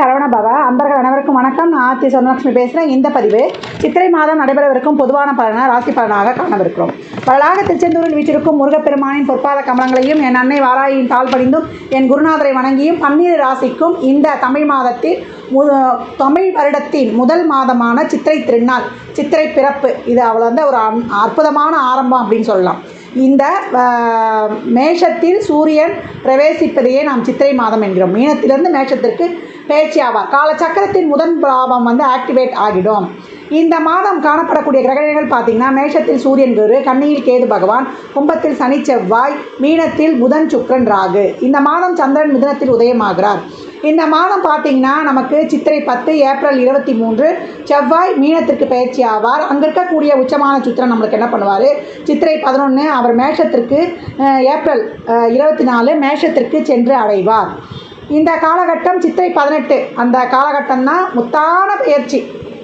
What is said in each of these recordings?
சரவண பவா. அன்பர்கள் அனைவருக்கும் வணக்கம். நான் ஆர்த்தி சொர்ணலட்சுமி பேசுகிறேன் இந்த பதிவு சித்திரை மாதம் நடைபெறவிருக்கும் பொதுவான பலனாக ராசி பலனாக காணவிருக்கிறோம். பலனாக திருச்செந்தூரில் வீற்றிருக்கும் முருகப்பெருமானின் பொற்பாத கமலங்களையும் என் அன்னை வாராயின் தாழ் படிந்தும் என் குருநாதரை வணங்கியும் பன்னீர் ராசிக்கும் இந்த தமிழ் மாதத்தில் மு தமிழ் வருடத்தின் முதல் மாதமான சித்திரை திருநாள் சித்திரை பிறப்பு. இது அவள் வந்து ஒரு அன்- அற்புதமான ஆரம்பம் அப்படின்னு சொல்லலாம். இந்த மேஷத்தில் சூரியன் பிரவேசிப்பதையே நாம் சித்திரை மாதம் என்கிறோம். மீனத்திலிருந்து மேஷத்திற்கு பேச்சு ஆவார் காலச்சக்கரத்தின் முதன் பாவம் வந்து ஆக்டிவேட் ஆகிடும். இந்த மாதம் காணப்படக்கூடிய கிரகணங்கள் பார்த்தீங்கன்னா மேஷத்தில் சூரியன் குரு கண்ணியில் கேது பகவான் கும்பத்தில் சனி செவ்வாய் மீனத்தில் புதன் சுக்கிரன் ராகு. இந்த மாதம் சந்திரன் மிதனத்தில் உதயமாகிறார். இந்த மாதம் பார்த்தீங்கன்னா நமக்கு சித்திரை பத்து ஏப்ரல் இருபத்தி மூன்று செவ்வாய் மீனத்திற்கு பயிற்சி ஆவார் அங்கே இருக்கக்கூடிய உச்சமான சுத்திரன் நம்மளுக்கு என்ன பண்ணுவார்? சித்திரை பதினொன்று அவர் மேஷத்திற்கு ஏப்ரல் இருபத்தி நாலு மேஷத்திற்கு சென்று அடைவார். இந்த காலகட்டம் சித்திரை பதினெட்டு. அந்த காலகட்டம் தான் முத்தான பயிற்சி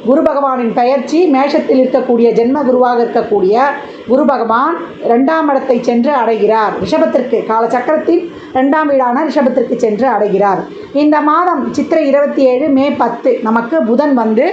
குரு பகவானின் பெயர்ச்சி மேஷத்தில் இருக்கக்கூடிய ஜென்ம குருவாக இருக்கக்கூடிய குரு பகவான் ரெண்டாம் இடத்தை சென்று அடைகிறார். ரிஷபத்திற்கு காலச்சக்கரத்தின் ரெண்டாம் வீடான ரிஷபத்திற்கு சென்று அடைகிறார். இந்த மாதம் சித்திரை இருபத்தி ஏழு மே பத்து நமக்கு புதன் வந்து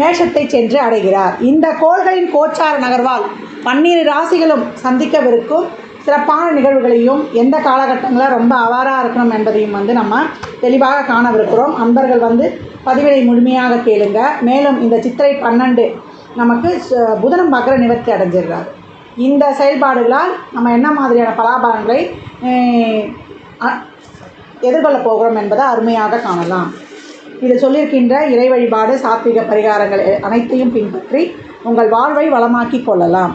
மேஷத்தை சென்று அடைகிறார். இந்த கோள்களின் கோச்சார நகர்வால் பன்னிரு ராசிகளும் சந்திக்கவிருக்கும். சிறப்பான நிகழ்வுகளையும் எந்த காலகட்டங்களில் ரொம்ப அவாராக இருக்கணும் என்பதையும் வந்து நம்ம தெளிவாக காணவிருக்கிறோம். அன்பர்கள் வந்து பதிவினை முழுமையாக கேளுங்க. மேலும் இந்த சித்திரை பன்னெண்டு நமக்கு புதனம் பார்க்குற நிவர்த்தி அடைஞ்சிடுறார். இந்த செயல்பாடுகளால் நம்ம என்ன மாதிரியான பலாபலன்களை எதிர்கொள்ளப் போகிறோம் என்பதை அருமையாக காணலாம். இது சொல்லியிருக்கின்ற இறை வழிபாடு சாத்விக பரிகாரங்கள் அனைத்தையும் பின்பற்றி உங்கள் வாழ்வை வளமாக்கிக் கொள்ளலாம்.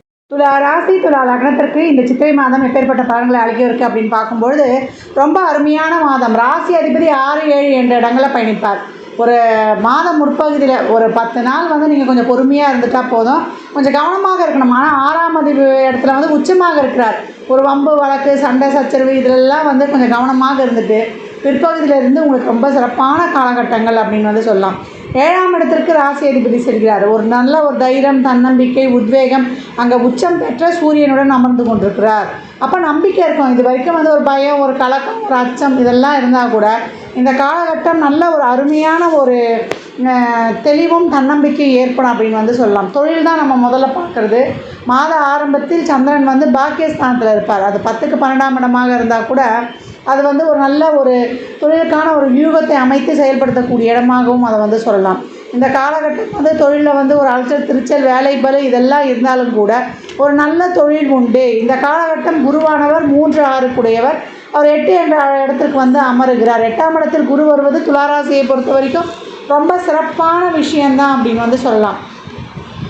துலா ராசி துலா லக்னத்திற்கு இந்த சித்திரை மாதம் எப்பேற்பட்ட பலன்களை அளிக்கவிருக்கு அப்படின்னு பார்க்கும்பொழுது ரொம்ப அருமையான மாதம். ராசி அதிபதி ஆறு ஏழு என்ற இடங்களில் பயணிப்பார். ஒரு மாதம் முற்பகுதியில் ஒரு பத்து நாள் வந்து நீங்கள் கொஞ்சம் பொறுமையாக இருந்துட்டா போதும். கொஞ்சம் கவனமாக இருக்கணும். ஆனால் ஆறாம் அதிபதி இடத்துல வந்து உச்சமாக இருக்கிறார். ஒரு வம்பு வழக்கு சண்டை சச்சரவு இதிலெல்லாம் வந்து கொஞ்சம் கவனமாக இருந்துட்டு பிற்பகுதியில இருந்து உங்களுக்கு ரொம்ப சிறப்பான காலகட்டங்கள் அப்படின்னு வந்து சொல்லலாம். ஏழாம் இடத்திற்கு ராசி அதிபதி செல்கிறார். ஒரு நல்ல ஒரு தைரியம் தன்னம்பிக்கை உத்வேகம் அங்கே உச்சம் பெற்ற சூரியனுடன் அமர்ந்து கொண்டிருக்கிறார். அப்போ நம்பிக்கை இருக்கும் இது வரைக்கும் வந்து ஒரு பயம் ஒரு கலக்கம் ஒரு அச்சம் இதெல்லாம் இருந்தால் கூட இந்த காலகட்டம் நல்ல ஒரு அருமையான ஒரு தெளிவும் தன்னம்பிக்கையும் ஏற்படும் அப்படின்னு வந்து சொல்லலாம். தொழில் தான் நம்ம முதல்ல பார்க்குறது. மாத ஆரம்பத்தில் சந்திரன் வந்து பாக்கியஸ்தானத்தில் இருப்பார். அது பத்துக்கு பன்னெண்டாம் இடமாக இருந்தால் கூட அது வந்து ஒரு நல்ல ஒரு தொழிலுக்கான ஒரு வியூகத்தை அமைத்து செயல்படுத்தக்கூடிய இடமாகவும் அதை வந்து சொல்லலாம். இந்த காலகட்டம் வந்து தொழிலில் வந்து ஒரு அலைச்சல் திருச்சல் வேலை பலு இதெல்லாம் இருந்தாலும் கூட ஒரு நல்ல தொழில் உண்டு. இந்த காலகட்டம் குருவானவர் மூன்று ஆறுக்குடையவர். அவர் எட்டு என்ற இடத்திற்கு வந்து அமருகிறார். எட்டாம் இடத்தில் குரு வருவது துளாராசியை பொறுத்த வரைக்கும் ரொம்ப சிறப்பான விஷயந்தான் அப்படின்னு வந்து சொல்லலாம்.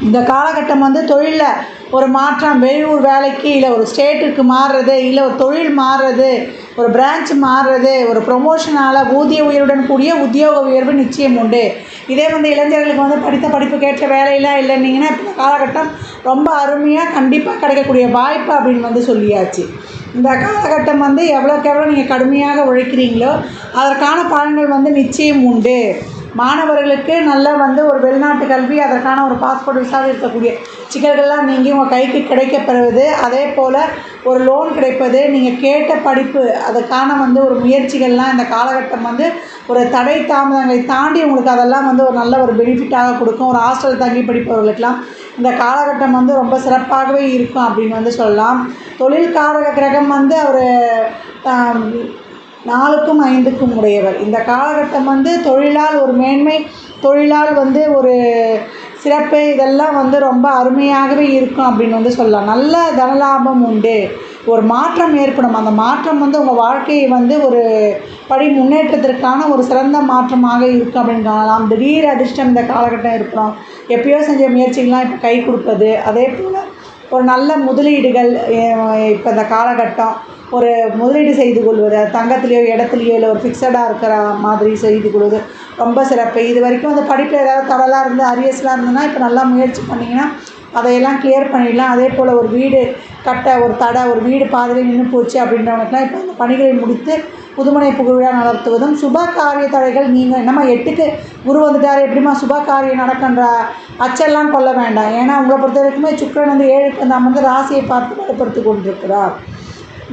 இந்த காலகட்டம் வந்து தொழிலில் ஒரு மாற்றம் வெளியூர் வேலைக்கு இல்லை ஒரு ஸ்டேட்டுக்கு மாறுறது இல்லை ஒரு தொழில் மாறுறது ஒரு பிரான்ச் மாறுறது ஒரு ப்ரொமோஷனால் ஊதிய உயர்வுடன் கூடிய உத்தியோக உயர்வு நிச்சயம் உண்டு. இதே வந்து இளைஞர்களுக்கு வந்து படித்த படிப்புக்கேற்ற வேலையெல்லாம் இல்லைன்னீங்கன்னா இப்போ காலகட்டம் ரொம்ப அருமையாக கண்டிப்பாக கிடைக்கக்கூடிய வாய்ப்பு அப்படின்னு வந்து சொல்லியாச்சு. இந்த காலகட்டம் வந்து எவ்வளோக்கு எவ்வளோ நீங்கள் கடுமையாக உழைக்கிறீங்களோ அதற்கான பலன்கள் வந்து நிச்சயம் உண்டு. மாணவர்களுக்கு நல்ல வந்து ஒரு வெளிநாட்டு கல்வி அதற்கான ஒரு பாஸ்போர்ட் விசாவில் இருக்கக்கூடிய சிக்கல்கள்லாம் நீங்கள் உங்கள் கைக்கு கிடைக்கப்பெறுவது. அதே போல் ஒரு லோன் கிடைப்பது நீங்கள் கேட்ட படிப்பு அதுக்கான வந்து ஒரு முயற்சிகள்லாம் இந்த காலகட்டம் வந்து ஒரு தடை தாமதங்களை தாண்டி உங்களுக்கு அதெல்லாம் வந்து ஒரு நல்ல ஒரு பெனிஃபிட்டாக கொடுக்கும். ஒரு ஹாஸ்டல் தங்கி படிப்பவர்களுக்கெல்லாம் இந்த காலகட்டம் வந்து ரொம்ப சிறப்பாகவே இருக்கும் அப்படின்னு வந்து சொல்லலாம். தொழில்காரக கிரகம் வந்து அவர் நாலுக்கும் ஐந்துக்கும் உடையவர். இந்த காலகட்டம் வந்து தொழிலால் ஒரு மேன்மை தொழிலால் வந்து ஒரு சிறப்பு இதெல்லாம் வந்து ரொம்ப அருமையாகவே இருக்கும் அப்படின்னு வந்து சொல்லலாம். நல்ல தனலாபம் உண்டு. ஒரு மாற்றம் ஏற்படும். அந்த மாற்றம் வந்து உங்கள் வாழ்க்கையை வந்து ஒரு படி முன்னேற்றத்திற்கான ஒரு சிறந்த மாற்றமாக இருக்கும் அப்படின்னு காணலாம். திடீர் அதிர்ஷ்டம் இந்த காலகட்டம் இருக்கலாம் எப்பயோ செஞ்ச முயற்சிகள்லாம் இப்போ கை கொடுப்பது அதே போல் ஒரு நல்ல முதலீடுகள் இப்போ இந்த காலகட்டம் ஒரு முதலீடு செய்து கொள்வது அது தங்கத்துலேயோ இடத்துலையோ இல்லை ஒரு ஃபிக்ஸடாக இருக்கிற மாதிரி செய்து கொள்வது ரொம்ப சிறப்பு. இது வரைக்கும் அந்த படிப்பில் ஏதாவது தடலாக இருந்து அரியர்ஸ்லாம் இருந்ததுன்னா இப்போ நல்லா முயற்சி பண்ணிங்கன்னா அதையெல்லாம் கிளியர் பண்ணிடலாம். அதே போல் ஒரு வீடு கட்ட ஒரு தடை ஒரு வீடு பாதையில் நின்று போச்சு அப்படின்றவங்களுக்குலாம் இப்போ அந்த பணிகளை முடித்து புதுமனை புகழ்விழா நடத்துவதும் சுப காரிய தடைகள் நீங்கள் என்னம்மா எட்டுக்கு குரு வந்துட்டார் எப்படிம்மா சுப காரியம் நடக்கின்ற அச்செல்லாம் கொள்ள வேண்டாம். ஏன்னா உங்களை பொறுத்த வரைக்குமே சுக்கிரன் வந்து ஏழுக்கு நாம் வந்து ராசியை பார்த்து வலுப்படுத்தி கொண்டிருக்கிறார்.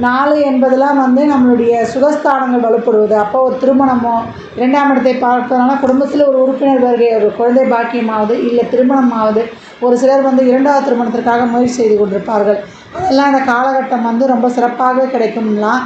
நாலு என்பதெல்லாம் வந்து நம்மளுடைய சுகஸ்தானங்கள் வலுப்படுவது. அப்போ ஒரு திருமணமோ இரண்டாம் இடத்தை பார்ப்பதனால குடும்பத்தில் ஒரு உறுப்பினர் வருகை ஒரு குழந்தை பாக்கியமாவது இல்லை திருமணமாவது ஒரு சிலர் வந்து இரண்டாவது திருமணத்திற்காக முயற்சி செய்து கொண்டிருப்பார்கள். அதெல்லாம் அந்த காலகட்டம் வந்து ரொம்ப சிறப்பாகவே கிடைக்கும்லாம்.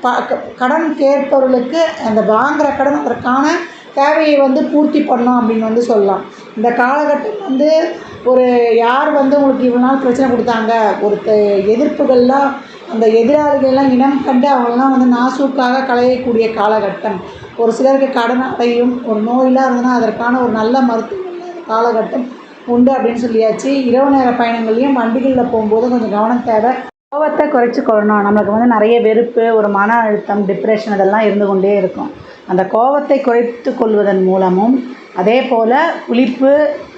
ப க- கடன் கேட்பவர்களுக்கு அந்த வாங்குகிற கடன் அதற்கான தேவையை வந்து பூர்த்தி பண்ணோம் அப்படின்னு வந்து சொல்லலாம். இந்த காலகட்டம் வந்து ஒரு யார் வந்து உங்களுக்கு இவ்வளோ நாள் பிரச்சனை கொடுத்தாங்க ஒரு த- எதிர்ப்புகள்லாம் அந்த எதிராளிகள்லாம் இனம் கண்டு அவங்களாம் வந்து நாசூக்காக களையக்கூடிய காலகட்டம். ஒரு சிலருக்கு கடன் அடையும் ஒரு நோயெலாம் இருந்ததுன்னா அதற்கான ஒரு நல்ல மருத்துவ காலகட்டம் உண்டு அப்படின்னு சொல்லியாச்சு. இரவு நேர பயணங்கள்லையும் வண்டிகளில் போகும்போது கொஞ்சம் கவனம் தேவை. கோவத்தை குறைச்சி கொள்ளணும். நம்மளுக்கு வந்து நிறைய வெறுப்பு ஒரு மன அழுத்தம் டிப்ரெஷன் இதெல்லாம் இருந்து கொண்டே இருக்கும். அந்த கோவத்தை குறைத்து கொள்வதன் மூலமும் அதே போல் புளிப்பு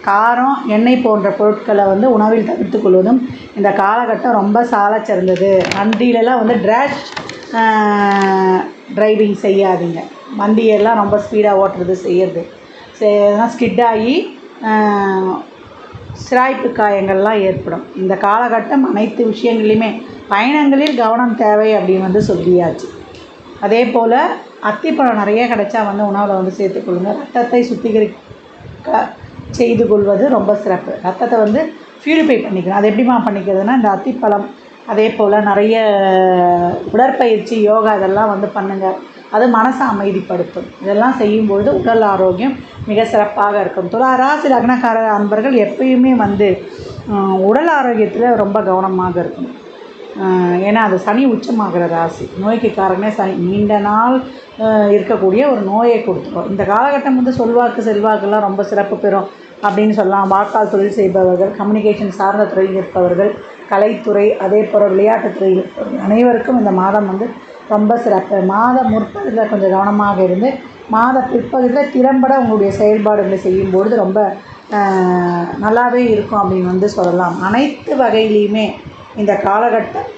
காரம் எண்ணெய் போன்ற பொருட்களை வந்து உணவில் தவிர்த்து கொள்வதும் இந்த காலகட்டம் ரொம்ப சாலை சிறந்தது. வண்டியிலலாம் வந்து ட்ராஷ் டிரைவிங் செய்யாதீங்க. வண்டியெல்லாம் ரொம்ப ஸ்பீடாக ஓட்டுறது செய்யறது. ஸ்கிட் ஆகி சிராய்ப்பு காயங்கள்லாம் ஏற்படும். இந்த காலகட்டம் அனைத்து விஷயங்களையுமே பயணங்களில் கவனம் தேவை அப்படின்னு வந்து சொல்லியாச்சு. அதே போல் அத்திப்பழம் நிறைய கிடைச்சா வந்து உணவில் வந்து சேர்த்துக்கொள்ளுங்க ரத்தத்தை சுத்திகரிக்க செய்து கொள்வது ரொம்ப சிறப்பு. ரத்தத்தை வந்து ஃபியூரிஃபை பண்ணிக்கணும். அது எப்படிமா பண்ணிக்கிறதுனா இந்த அத்திப்பழம் அதே போல் நிறைய உடற்பயிற்சி யோகா இதெல்லாம் வந்து பண்ணுங்கள் அது மனசை அமைதிப்படுத்தும். இதெல்லாம் செய்யும்பொழுது உடல் ஆரோக்கியம் மிக சிறப்பாக இருக்கும். துளாராசி லக்னக்கார அன்பர்கள் எப்பயுமே வந்து உடல் ஆரோக்கியத்தில் ரொம்ப கவனமாக இருக்கணும் ஏன்னா அது சனி உச்சமாகிற ராசி. நோய்க்கு காரணமே சனி. நீண்ட நாள் இருக்கக்கூடிய ஒரு நோயை கொடுத்துரும். இந்த காலகட்டம் வந்து சொல்வாக்கு செல்வாக்கெல்லாம் ரொம்ப சிறப்பு பெறும் அப்படின்னு சொல்லலாம். வாக்கால் தொழில் செய்பவர்கள் கம்யூனிகேஷன் சார்ந்த துறையில் இருப்பவர்கள் கலைத்துறை அதே போல் விளையாட்டுத்துறையில் இருப்பவர்கள். அனைவருக்கும் இந்த மாதம் வந்து ரொம்ப சிறப்பு. மாத முற்பகுதியில் கொஞ்சம் கவனமாக இருந்து மாத பிற்பகுதியில் திறம்பட உங்களுடைய செயல்பாடுகளை செய்யும்பொழுது ரொம்ப நல்லாவே இருக்கும் அப்படின்னு வந்து சொல்லலாம். அனைத்து வகையிலையுமே இந்த காலகட்டம்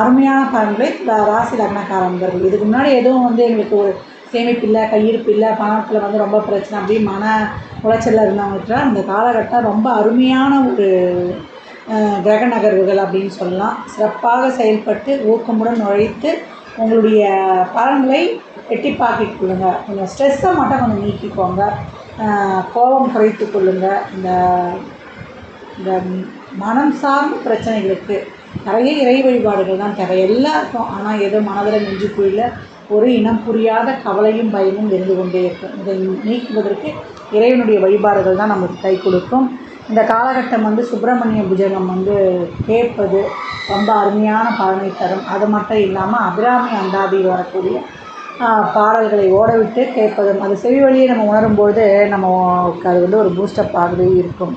அருமையான பலன்களை ராசி லக்னக்காரர்கள் இதுக்கு முன்னாடி எதுவும் வந்து எங்களுக்கு ஒரு சேமிப்பு இல்லை கையிருப்பு இல்லை பணத்தில் வந்து ரொம்ப பிரச்சனை அப்படி மன உளைச்சலில் இருந்தவங்களுக்கு இந்த காலகட்டம் ரொம்ப அருமையான ஒரு கிரக நகர்வுகள் அப்படின்னு சொல்லலாம். சிறப்பாக செயல்பட்டு ஊக்கமுடன் நுழைத்து உங்களுடைய பலன்களை எட்டிப்பாக்கிக் கொள்ளுங்க. கொஞ்சம் ஸ்ட்ரெஸ்ஸை மட்டும் கொஞ்சம் நீக்கிக்கோங்க. கோபம் குறைத்து கொள்ளுங்க. இந்த இந்த மனம் சார்ந்த பிரச்சனைகளுக்கு நிறைய இறை வழிபாடுகள் தான் தேவை. எல்லாருக்கும் ஆனால் ஏதோ மனதில் நெஞ்சுக்குள்ள ஒரு இனம் புரியாத கவலையும் பயமும் இருந்து கொண்டே இருக்கும். இதை நீக்குவதற்கு இறைவனுடைய வழிபாடுகள் தான் நமக்கு கை கொடுக்கும். இந்த காலகட்டம் வந்து சுப்பிரமணிய புஜகம் வந்து கேட்பது ரொம்ப அருமையான பலனை தரும். அது மட்டும் இல்லாமல் அபிராமி அந்தாதி வரக்கூடிய பாடல்களை ஓடவிட்டு கேட்பதும் அது செவி வழியை நம்ம உணரும்பொழுது நமக்கு அது வந்து ஒரு பூஸ்டப் ஆகவே இருக்கும்.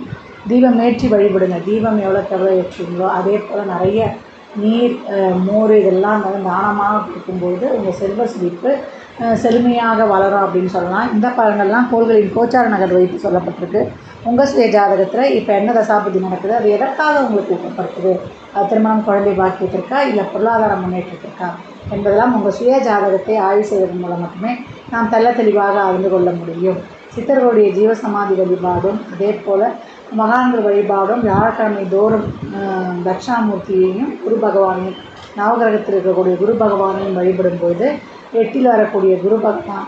தீபம் ஏற்றி வழிபடுங்க. தீபம் எவ்வளோக்கு எவ்வளோ ஏற்றுங்களோ அதே போல் நிறைய நீர் மோர் இதெல்லாம் வந்து தானமாக கொடுக்கும்பொழுது உங்கள் செல்வ செழிப்பு செழுமையாக வளரும் அப்படின்னு சொல்லலாம். இந்த பழங்கள்லாம் கோள்களின் கோச்சார நகர் வைத்து சொல்லப்பட்டிருக்கு. உங்கள் சுய ஜாதகத்தில் இப்போ என்ன தசாபதி நடக்குது? அது எதற்காக உங்களுக்கு ஊக்கப்படுத்துது அது திருமணம் குழந்தை பாக்கியத்திற்கா? இல்லை பொருளாதார முன்னேற்றத்திற்கா? என்பதெல்லாம் உங்கள் சுய ஜாதகத்தை ஆய்வு செய்வதன் மூலம் மட்டுமே நாம் தெல்ல தெளிவாக அறிந்து கொள்ள முடியும். சித்தர்களுடைய ஜீவசமாதி வழிபாடும் அதே போல் மகான்கள் வழிபாடும் வியாழக்கிழமை தோறும் தட்சிணாமூர்த்தியையும் குரு பகவானையும் நவகிரகத்தில் இருக்கக்கூடிய குரு பகவானையும் வழிபடும்போது எட்டில் வரக்கூடிய குரு பகவான்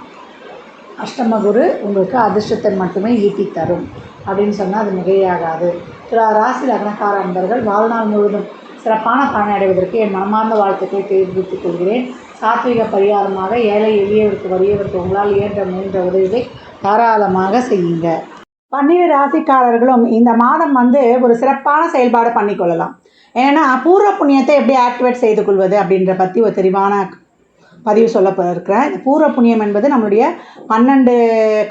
அஷ்டம குரு உங்களுக்கு அதிர்ஷ்டத்தை மட்டுமே ஈட்டி தரும் அப்படின்னு சொன்னால் அது மிகையாகாது. திரு ராசி லக்னக்கார அன்பர்கள் வாழ்நாள் முழுவதும் சிறப்பான பலனை அடைவதற்கு என் மனமார்ந்த வாழ்த்துக்களை தெரிவித்துக் கொள்கிறேன். சாத்விக பரிகாரமாக ஏழை எளியவருக்கு வறியவருக்கு உங்களால் இயன்ற முயன்ற உதவிகளை தாராளமாக செய்யுங்க. பன்னிரு ராசிக்காரர்களும் இந்த மாதம் வந்து ஒரு சிறப்பான செயல்பாடு பண்ணிக்கொள்ளலாம் ஏன்னா பூர்வ புண்ணியத்தை எப்படி ஆக்டிவேட் செய்து கொள்வது அப்படின்ற பற்றி ஒரு தெளிவான பதிவு சொல்ல இருக்கிறேன் இந்த பூர்வ புண்ணியம் என்பது நம்மளுடைய பன்னெண்டு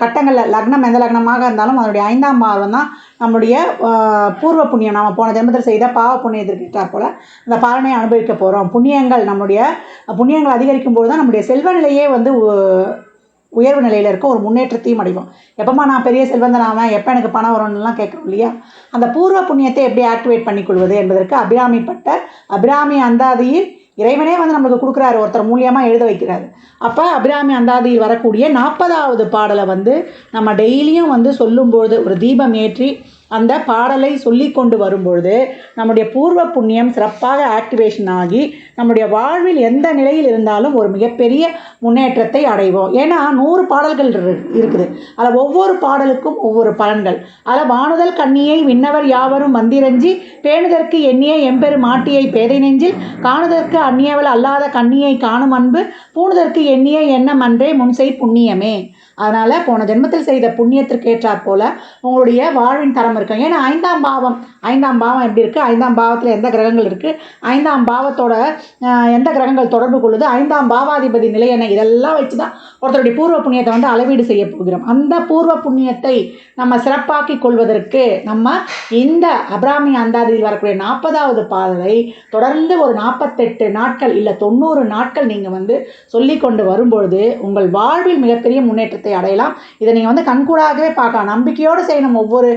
கட்டங்களில் லக்னம் எந்த லக்னமாக இருந்தாலும் அதனுடைய ஐந்தாம் பாவம் தான் நம்மளுடைய பூர்வ புண்ணியம். நம்ம போன ஜென்மத்தில் செய்த பாவ புண்ணியத்திற்கு போல் அந்த பலனை அனுபவிக்க போகிறோம் புண்ணியங்கள் நம்முடைய புண்ணியங்கள் அதிகரிக்கும் போது தான் நம்முடைய செல்வ நிலையே வந்து உ- உயர்வு நிலையில் இருக்க ஒரு முன்னேற்றத்தையும் அடைவோம். எப்போம்மா நான் பெரிய செல்வந்தன் ஆவேன் எப்போ எனக்கு பணம் வரும்னுலாம் கேட்குறோம் இல்லையா? அந்த பூர்வ புண்ணியத்தை எப்படி ஆக்டிவேட் பண்ணிக்கொள்வது என்பதற்கு அபிராமிப்பட்ட அபிராமி அந்தாதியில் இறைவனே வந்து நம்மளுக்கு கொடுக்குறாரு ஒருத்தர் மூலியமாக எழுத வைக்கிறாரு. அப்போ அபிராமி அந்தாதியில் வரக்கூடிய நாற்பதாவது பாடலை வந்து நம்ம டெய்லியும் வந்து சொல்லும்போது ஒரு தீபம் ஏற்றி அந்த பாடலை சொல்லி கொண்டு வரும்பொழுது நம்முடைய பூர்வ புண்ணியம் சிறப்பாக ஆக்டிவேஷன் ஆகி நம்முடைய வாழ்வில் எந்த நிலையில் இருந்தாலும் ஒரு மிகப்பெரிய முன்னேற்றத்தை அடைவோம். ஏன்னா நூறு பாடல்கள் இரு- இருக்குது. அதில் ஒவ்வொரு பாடலுக்கும் ஒவ்வொரு பலன்கள். அதில் வானுதல் கண்ணியை விண்ணவர் யாவரும் வந்திரஞ்சி பேணுதற்கு எண்ணிய எம்பெரு மாட்டியை பேதை நெஞ்சில் காணுதற்கு அந்நியவள் அல்லாத கண்ணியை காணும் அன்பு பூணுதற்கு எண்ணிய எண்ணம் அன்றே முன்செய் புண்ணியமே. அதனால் போன ஜென்மத்தில் செய்த புண்ணியத்திற்கு ஏற்றாற் போல் உங்களுடைய வாழ்வின் தரம் இருக்கும். ஏன்னா ஐந்தாம் பாவம் ஐந்தாம் பாவம் எப்படி இருக்குது ஐந்தாம் பாவத்தில் எந்த கிரகங்கள் இருக்குது ஐந்தாம் பாவத்தோட எந்த கிரகங்கள் தொடர்பு கொள்ளுது? ஐந்தாம் பாவாதிபதி நிலை என்ன? இதெல்லாம் வச்சு தான் ஒருத்தருடைய பூர்வ புண்ணியத்தை வந்து அளவீடு செய்ய போகிறோம். அந்த பூர்வ புண்ணியத்தை நம்ம சிறப்பாக்கி கொள்வதற்கு நம்ம இந்த அபிராமி அந்தாதியில் வரக்கூடிய நாற்பதாவது பாதலை தொடர்ந்து ஒரு நாற்பத்தெட்டு நாட்கள் இல்லை தொண்ணூறு நாட்கள் நீங்கள் வந்து சொல்லி கொண்டு வரும்பொழுது உங்கள் வாழ்வில் மிகப்பெரிய முன்னேற்றத்தை அடையலாம். இதை நீங்கள் வந்து கண்கூடாகவே பார்க்கலாம். நம்பிக்கையோடு செய்யணும் ஒவ்வொரு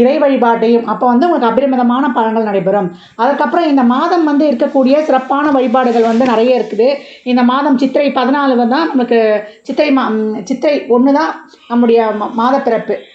இறை வழிபாட்டையும். அப்போ வந்து உங்களுக்கு அபரிமிதமான பலன்கள் நடைபெறும். அதுக்கப்புறம் இந்த மாதம் வந்து இருக்கக்கூடிய சிறப்பான வழிபாடுகள் வந்து நிறைய இருக்குது. இந்த மாதம் சித்திரை பதினாலு தான் நமக்கு சித்திரை மா சித்திரை ஒன்று தான் நம்முடைய மாத பிறப்பு.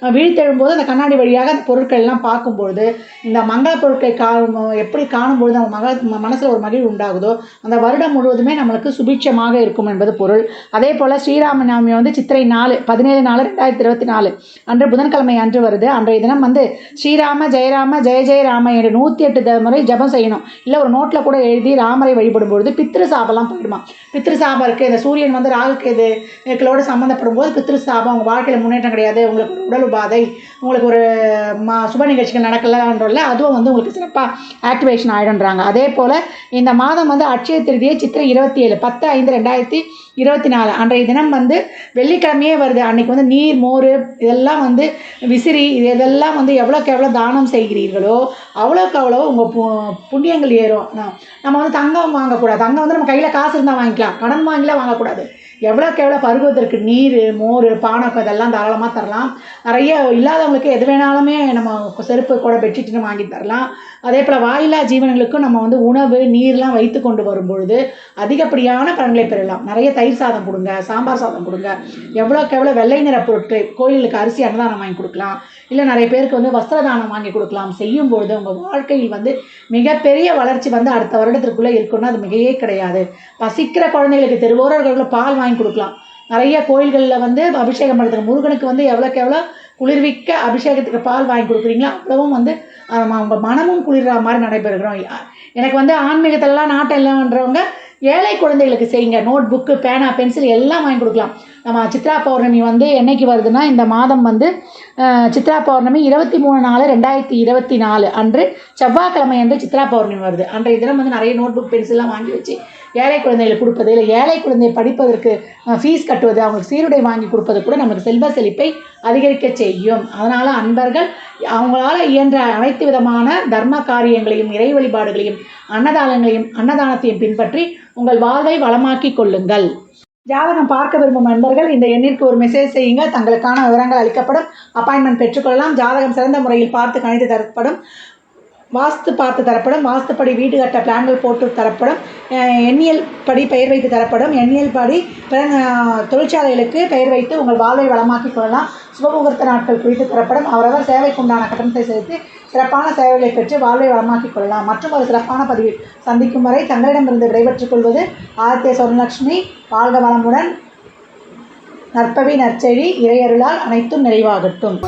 விழித்தெழும்போது அந்த கண்ணாடி வழியாக அந்த பொருட்கள் எல்லாம் பார்க்கும்பொழுது இந்த மங்கள பொருட்களை கா எப்படி காணும்பொழுது நம்ம மக மனசில் ஒரு மகிழ்வு உண்டாகுதோ அந்த வருடம் முழுவதுமே நம்மளுக்கு சுபிட்சமாக இருக்கும் என்பது பொருள். அதே போல் ஸ்ரீராம நவமி வந்து சித்திரை நாலு பதினேழு நாலு ரெண்டாயிரத்தி இருபத்தி நாலு. அன்று புதன்கிழமை அன்று வருது. அன்றைய தினம் வந்து ஸ்ரீராம ஜெயராம ஜெய ஜெயராம என்று நூற்றி எட்டு த- முறை ஜெபம் செய்யணும். இல்லை ஒரு நோட்டில் கூட எழுதி ராமரை வழிபடும் பொழுது பித்ரு சாபம்லாம் போயிடுமா. பித்ரு சாபம் இருக்குது இந்த சூரியன் வந்து ராகுக்கு இது சம்மந்தப்படும் போது பித்ரு சாபம் உங்கள் வாழ்க்கையில் முன்னேற்றம் கிடையாது. உங்களுக்கு உடல் உடல் உங்களுக்கு ஒரு மா சுப நிகழ்ச்சிகள் நடக்கலன்றல அதுவும் வந்து உங்களுக்கு சிறப்பாக ஆக்டிவேஷன் ஆகிடுன்றாங்க அதே போல் இந்த மாதம் வந்து அட்சய திருதியை சித்திரை இருபத்தி ஏழு பத்து ஐந்து ரெண்டாயிரத்தி இருபத்தி நாலு அன்றைய தினம் வந்து வெள்ளிக்கிழமையே வருது. அன்னைக்கு வந்து நீர் மோர் இதெல்லாம் வந்து விசிறி இது இதெல்லாம் வந்து எவ்வளோக்கு எவ்வளோ தானம் செய்கிறீர்களோ அவ்வளோக்கு அவ்வளோ உங்கள் பு புண்ணியங்கள் ஏறும். நம்ம வந்து தங்கம் வாங்கக்கூடாது. தங்கம் வந்து நம்ம கையில் காசு இருந்தால் வாங்கிக்கலாம். கடன் வாங்கிலாம் வாங்கக்கூடாது. எவ்வளோக்கு எவ்வளோ பருகுவதற்கு நீர் மோர் பானக்கம் இதெல்லாம் தாராளமாக தரலாம். நிறைய இல்லாதவங்களுக்கு எது வேணாலுமே நம்ம செருப்பு கூட பெட்ஷீட்னு வாங்கி தரலாம். அதே போல் வாயில்லா ஜீவனங்களுக்கும் நம்ம வந்து உணவு நீர்லாம் வைத்து கொண்டு வரும்பொழுது அதிகப்படியான பலன்களை பெறலாம். நிறைய தயிர் சாதம் கொடுங்க சாம்பார் சாதம் கொடுங்க. எவ்வளோக்கு எவ்வளோ வெள்ளை நிற பொருட்கள் கோயிலுக்கு அரிசி அன்னதானம் வாங்கி கொடுக்கலாம். இல்லை நிறைய பேருக்கு வந்து வஸ்திர தானம் வாங்கி கொடுக்கலாம். செய்யும் பொழுது உங்கள் வாழ்க்கையில் வந்து மிகப்பெரிய வளர்ச்சி வந்து அடுத்த வருடத்திற்குள்ளே இருக்குன்னா அது மிகையே கிடையாது. பசிக்கிற குழந்தைகளுக்கு தெருவோரர்களுக்கு பால் வாங்கி கொடுக்கலாம். நிறைய கோயில்களில் வந்து அபிஷேகம் பண்ணுறதுக்கு முருகனுக்கு வந்து எவ்வளோக்கு எவ்வளோ குளிர்விக்க அபிஷேகத்துக்கு பால் வாங்கி கொடுக்குறீங்களோ அவ்வளவும் வந்து ஆஹ், மனமும் குளிர்ற மாதிரி நடைபெறுகிறோம். எனக்கு வந்து ஆன்மீகத்திலலாம் நாட்டம் இல்லைன்றவங்க ஏழை குழந்தைகளுக்கு செய்யுங்க. நோட் புக்கு பேனா பென்சில் எல்லாம் வாங்கி கொடுக்கலாம். நம்ம சித்ரா பௌர்ணமி வந்து என்றைக்கு வருதுன்னா இந்த மாதம் வந்து சித்ரா பௌர்ணமி இருபத்தி மூணு நாலு ரெண்டாயிரத்தி இருபத்தி நாலு அன்று செவ்வாய்க்கிழமை அன்று சித்ரா பௌர்ணமி வருது. அன்றைய தினம் வந்து நிறைய நோட் புக் பென்சில்லாம் வாங்கி வச்சு ஏழை குழந்தைகளுக்கு கொடுப்பது இல்லை ஏழை குழந்தை படிப்பதற்கு ஃபீஸ் கட்டுவது அவங்களுக்கு சீருடை வாங்கி கொடுப்பது கூட நமக்கு செல்வ செழிப்பை அதிகரிக்க செய்யும். அதனால் அன்பர்கள் அவங்களால இயன்ற அனைத்து விதமான தர்ம காரியங்களையும் இறை வழிபாடுகளையும் அன்னதானங்களையும் அன்னதானத்தையும் பின்பற்றி உங்கள் வாழ்வை வளமாக்கி கொள்ளுங்கள். ஜாதகம் பார்க்க விரும்பும் நண்பர்கள் இந்த எண்ணிற்கு ஒரு மெசேஜ் செய்யுங்க. தங்களுக்கான விவரங்கள் அளிக்கப்படும். அப்பாயின்மெண்ட் பெற்றுக்கொள்ளலாம். ஜாதகம் சிறந்த முறையில் பார்த்து கணித்து தரப்படும். வாஸ்து பார்த்து தரப்படும். வாஸ்துப்படி வீடு கட்ட பிளான்கள் போட்டு தரப்படும். எண்ணியல் படி பெயர் வைத்து தரப்படும். எண்ணியல் படி பிற- தொழிற்சாலைகளுக்கு பெயர் வைத்து உங்கள் வாழ்வை வளமாக்கிக் கொள்ளலாம். சுபமுகூர்த்த நாட்கள் குறித்து தரப்படும். அவரவர் சேவைக்குண்டான கட்டணத்தை செலுத்தி சிறப்பான சேவைகளை பெற்று வாழ்வை வளமாக்கிக் கொள்ளலாம். மற்றும் ஒரு சிறப்பான பதிவில் சந்திக்கும் வரை தங்களிடமிருந்து விடைபெற்றுக் கொள்வது ஆதித்ய சொர்ணலட்சுமி வாழ்க வளமுடன். நற்பவி நற்செழி இறையருளால் அனைத்தும் நிறைவாகட்டும்.